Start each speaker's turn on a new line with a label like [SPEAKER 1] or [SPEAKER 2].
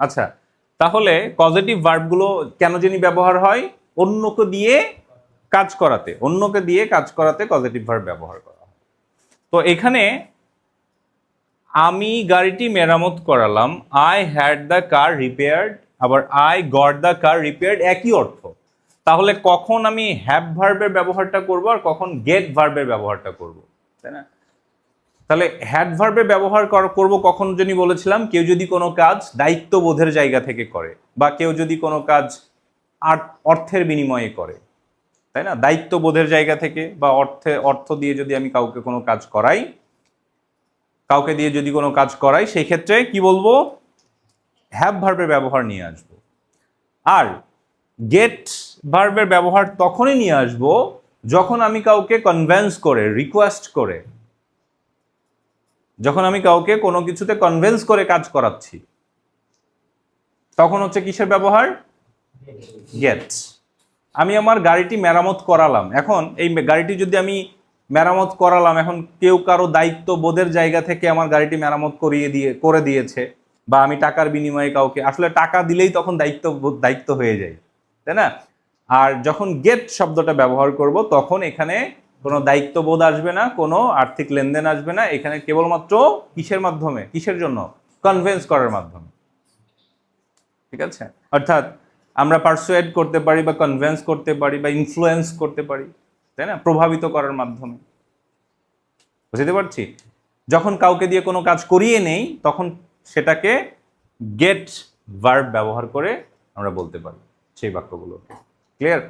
[SPEAKER 1] আচ্ছা তাহলে পজিটিভ ভার্বগুলো কেন জানি ব্যবহার হয়? অন্যকে দিয়ে কাজ করাতে, অন্যকে দিয়ে কাজ করাতে পজিটিভ ভার্ব ব্যবহার করা হয়। তো এখানে আমি গাড়িটি মেরামত করালাম I had the car repaired আবার I got the car repaired একই অর্থ। তাহলে কখন আমি হ্যাভ ভার্বের ব্যবহারটা করব আর কখন গেট ভার্বের ব্যবহারটা করব? তাই না? তাহলে হ্যাড ভার্বের ব্যবহার কর- করব কখন জানি বলেছিলাম, কেউ যদি কোনো কাজ দায়িত্ববোধের জায়গা থেকে করে বা কেউ যদি কোনো কাজ আর- অর্থের বিনিময়ে করে, তাই না? দায়িত্ববোধের জায়গা থেকে বা অর্থে অর্থ দিয়ে যদি আমি কাউকে কোনো কাজ করাই, কাউকে দিয়ে যদি কোনো কাজ করাই, সেই ক্ষেত্রে কি বলব? হ্যাভ ভার্বের ব্যবহার নিয়ে আসব। আর গেট ভার্বের ব্যবহার তখনই নিয়ে আসব যখন আমি কাউকে কনভেন্স করে রিকোয়েস্ট করে যখন আমি কাউকে কোনো কিছুতে কনভেন্স করে কাজ করাচ্ছি, তখন হচ্ছে কিসের ব্যবহার? গেট আমি আমার গাড়িটি মেরামত করালাম। এখন এই গাড়িটি যদি আমি মেরামত করালাম, এখন কেউ কারও দায়িত্ব বোধের জায়গা থেকে আমার গাড়িটি মেরামত করিয়ে দিয়ে, করে দিয়েছে বা আমি টাকার বিনিময়ে কাউকে, আসলে টাকা দিলেই তখন দায়িত্ব দায়িত্ব হয়ে যায়। তাই না? আর যখন গেট শব্দটা ব্যবহার করব, তখন এখানে কোনো দায়িত্ববোধ আসবে না, কোনো আর্থিক লেনদেন আসবে না। এখানে কেবলমাত্র কিসের মাধ্যমে? কিসের জন্য? কনভেন্স করার মাধ্যমে। ঠিক আছে? অর্থাৎ আমরা পারসুয়েড করতে পারি বা কনভেন্স করতে পারি বা ইনফ্লুয়েন্স করতে পারি, তাই না? প্রভাবিত করার মাধ্যমে। বুঝতে পারছি? যখন কাউকে দিয়ে কোনো কাজ করিয়ে নেই, তখন সেটাকে গেট ভার্ব ব্যবহার করে আমরা বলতে পারি, সেই বাক্যগুলো ক্লিয়ার